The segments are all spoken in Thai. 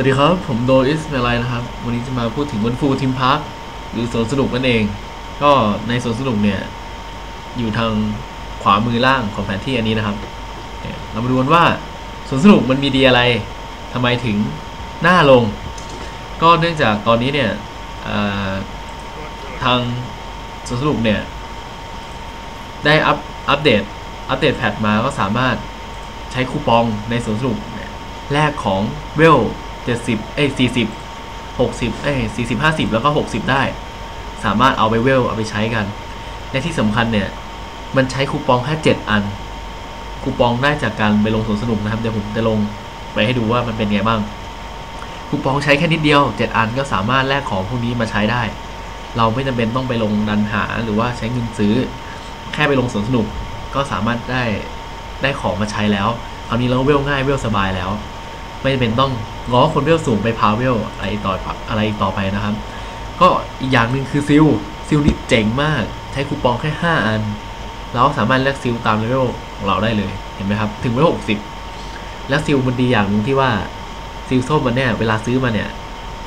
วัสดีครับ ผมโดอิสเมลัยนะครับ วันนี้จะมาพูดถึงวันฟูทิมพาร์คหรือสวนสนุกนั่นเอง ก็ในสวนสนุกเนี่ย อยู่ทางขวามือล่างของแผนที่อันนี้นะครับเนี่ยเรามาดูกันว่าสวนสนุกมันมีดีอะไรทำไมถึงหน้าลง ก็เนื่องจากตอนนี้เนี่ยทางสวนสนุกเนี่ย ได้อัปอัปเดตอัปเดตแพทมาก็สามารถใช้คูปองในสวนสนุกเนี่ยแลกของเวล 70เอ้ย40 60เอ้ย40 50แล้วก็60ได้ สามารถเอาไปเวลเอาไปใช้กัน และที่สำคัญเนี่ย มันใช้คูปองแค่7อัน คูปองได้จากการไปลงสวนสนุกนะครับ เดี๋ยวผมจะลงไปให้ดูว่ามันเป็นไงบ้าง คูปองใช้แค่นิดเดียว7อันก็สามารถแลกของพวกนี้มาใช้ได้ เราไม่จำเป็นต้องไปลงดันหาหรือว่าใช้เงินซื้อ แค่ไปลงสวนสนุกก็สามารถได้ได้ของมาใช้แล้วคราวนี้เราเวลง่ายเวลสบายแล้ว ไม่จำเป็นต้อง ง้อคนเวลสูงไปพาเวลอะไรต่ออะไรต่อไปนะครับ ก็อีกอย่างหนึ่งคือซิลซิลนี่เจ๋งมาก ใช้คูปองแค่ 5 อัน เราสามารถเลือกซิลตามเลเวลของเราได้เลยเห็นไหมครับ ถึงเลเวล60แล้วซิลมันดีอย่างหนึ่งที่ว่าซิลส้มมันเนี่ยเวลาซื้อมาเนี่ย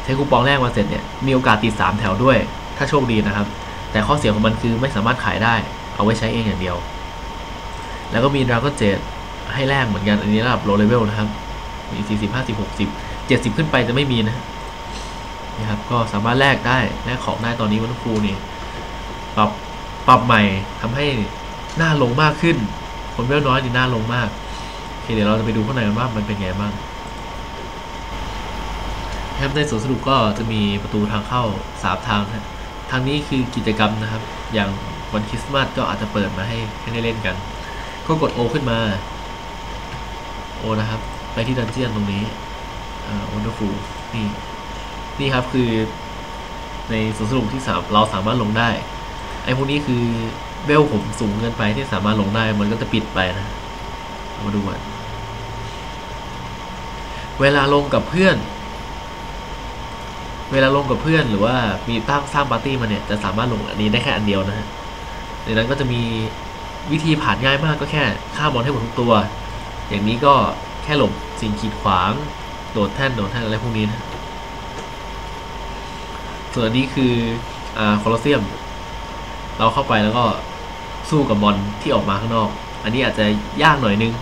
ใช้คูปองแรกมาเสร็จเนี่ยมีโอกาสติด 3 แถวด้วย ถ้าโชคดีนะครับ แต่ข้อเสียของมันคือไม่สามารถขายได้ เอาไว้ใช้เองอย่างเดียว แล้วก็มีดราก้อนเจดให้แลกเหมือนกันอันนี้ระดับโลเลเวลนะครับ มี 40 50 60 70 ขึ้นไปจะไม่มีนะนี่ครับก็สามารถแลกได้แลกของได้ตอนนี้วันครูนี่ปรับปรับใหม่ทำให้หน้าลงมากขึ้น คนเวลน้อยนี่หน้าลงมากโอเคเดี๋ยวเราจะไปดูข้างในกันว่ามันเป็นไงบ้างครับในสวนสนุกก็จะมีประตูทางเข้าสามทางนะทางนี้คือกิจกรรมนะครับ อย่างวันคริสต์มาสก็อาจจะเปิดมาให้ให้ได้เล่นกัน ก็กด O ขึ้นมา O นะครับ ไปที่ดันเจียนตรงนี้อ่า wonderful นี่นี่ครับคือในสวนสนุกที่สามเราสามารถลงได้ ไอ้พวกนี้คือเวลผมสูงเกินไปที่สามารถลงได้มันก็จะปิดไปนะมาดูกันเวลาลงกับเพื่อน เวลาลงกับเพื่อนหรือว่ามีตั้งสร้างปาร์ตี้มาเนี่ยจะสามารถลงอันนี้ได้แค่อันเดียวนะฮะในนั้นก็จะมีวิธีผ่านง่ายมากก็แค่ฆ่าบอลให้หมดทุกตัว อย่างนี้ก็ ค่หลบสิ่งขีดขวาง โดดแท่นโดดแท่นอะไรพวกนี้นะส่วนนี้คืออ่าคลอสเซียม เราเข้าไปแล้วก็สู้กับบอลที่ออกมาข้างนอก อันนี้อาจจะยากหน่อยนึง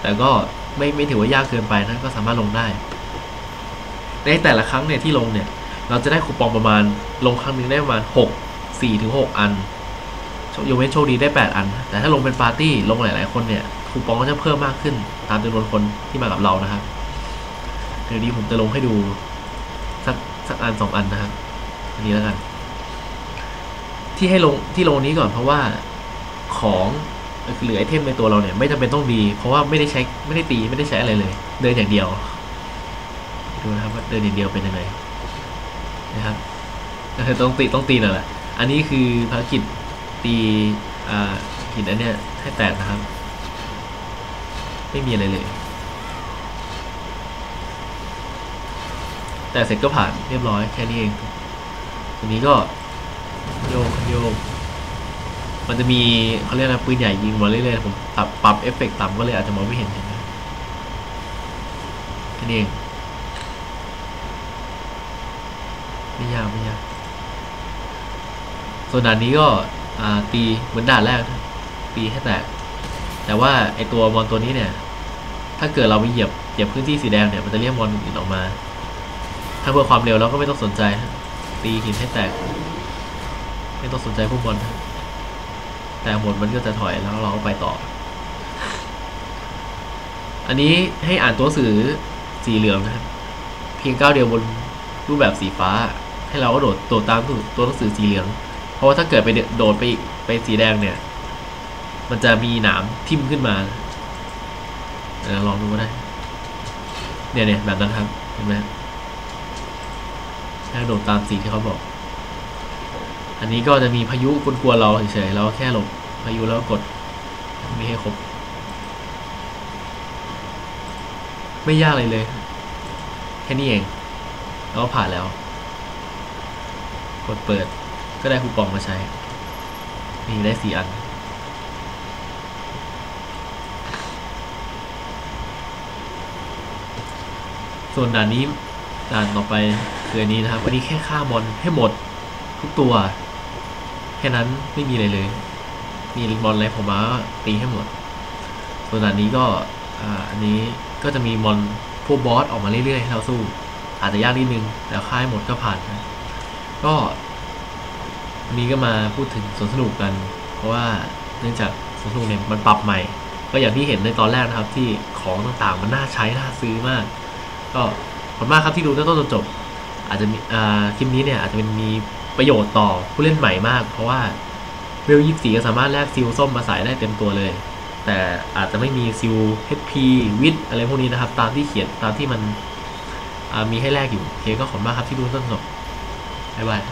แต่ก็ไม่ไม่ถือว่ายากเกินไปนะก็สามารถลงได้ ในแต่ละครั้งเนี่ยที่ลงเนี่ย เราจะได้คูปองประมาณลงครั้งหนึ่งได้ประมาณหกสี่ถึงหกอันยกเว้นโชคดีได้แปดอัน แต่ถ้าลงเป็นปาร์ตี้ลงหลาย ๆ คนเนี่ย คูปองก็จะเพิ่มมากขึ้น ตามจำนวนคนที่มากับเรานะครับเดี๋ยวนี้ผมจะลงให้ดูสักสักอันสองอันนะครับอันนี้แล้วกัน ที่ให้ลงที่ลงนี้ก่อนเพราะว่าของหรือไอเทมในตัวเราเนี่ยไม่จำเป็นต้องดี เพราะว่าไม่ได้ใช้ไม่ได้ตีไม่ได้ใช้อะไรเลย เดินอย่างเดียวดูนะครับว่าเดินอย่างเดียวเป็นยังไงนะครับต้องตีต้องตีหน่อยแหละอันนี้คือภารกิจตีอ่าหินอันเนี้ยให้แตกนะครับ ไม่มีอะไรเลย แต่เสร็จก็ผ่านเรียบร้อยแค่นี้เองทีนี้ก็โยกโยกมันจะมีเขาเรียกอะไรปืนใหญ่ยิงมาเรื่อยๆผมปรับปรับเอฟเฟกต์ต่ำก็เลยอาจจะมองไม่เห็นเห็นไหมแค่นี้เองไม่ยากไม่ยากส่วนด่านนี้ก็ตีเหมือนด่านแรก ตีให้แตก แต่ว่าไอตัวมอนตัวนี้เนี่ย ถ้าเกิดเราไปเหยียบเหยียบพื้นที่สีแดงเนี่ยมันจะเรียกมอนอื่นออกมา ถ้าเพื่อความเร็วเราก็ไม่ต้องสนใจตีหินให้แตก ไม่ต้องสนใจพวกบอลแต่หมดมันก็จะถอยแล้วเราก็ไปต่อ อันนี้ให้อ่านตัวสือสีเหลืองนะครับ เพียงก้าวเดียวบนรูปแบบสีฟ้า ให้เราก็โดดโดดตามตัวหนังสือสีเหลือง เพราะว่าถ้าเกิดไปโดดไปอีกไปสีแดงเนี่ย มันจะมีหนามทิ่มขึ้นมาเดี๋ยวลองดูก็ได้ เนี่ยเนี่ยแบบนั้นครับ เห็นไหมแค่โดดตามสีที่เขาบอก อันนี้ก็จะมีพายุกวนๆเราเฉยๆเราแค่หลบพายุแล้วก็กดมีให้ครบ ไม่ยากเลยเลย แค่นี้เอง แล้วก็ผ่านแล้ว กดเปิดก็ได้คูปองมาใช้ มีได้สี่อัน ส่วนด่านนี้ด่านต่อไปคืออันนี้นะครับอันนี้แค่ฆ่ามอนให้หมดทุกตัว แค่นั้นไม่มีอะไรเลย มีมอนอะไรผมมาตีให้หมด ส่วนด่านนี้ก็อ,อันนี้ก็จะมีมอนพวกบอสออกมาเรื่อยๆให้เราสู้ อาจจะยากนิดนึง แต่ค่ายหมดก็ผ่านนะก็วันนี้ก็มาพูดถึงสวนสนุกกัน เพราะว่าเนื่องจากสวนสนุกเนี่ยมันปรับใหม่ ก็อย่างที่เห็นในตอนแรกนะครับที่ของต่างๆมันน่าใช้น่าซื้อมาก ก็ขอบคุณมากครับที่ดูตั้งต้นจนจบ อาจจะมีคลิปนี้เนี่ยอาจจะเป็นมีประโยชน์ต่อผู้เล่นใหม่มาก เพราะว่าเวลยี่สีก็สามารถแลกซิลส้มมาใส่ได้เต็มตัวเลย แต่อาจจะไม่มีซิล HP วิทอะไรพวกนี้นะครับ ตามที่เขียนตามที่มันมีให้แลกอยู่โอเคก็ขอบคุณมากครับที่ดูต้นจบบ๊ายบาย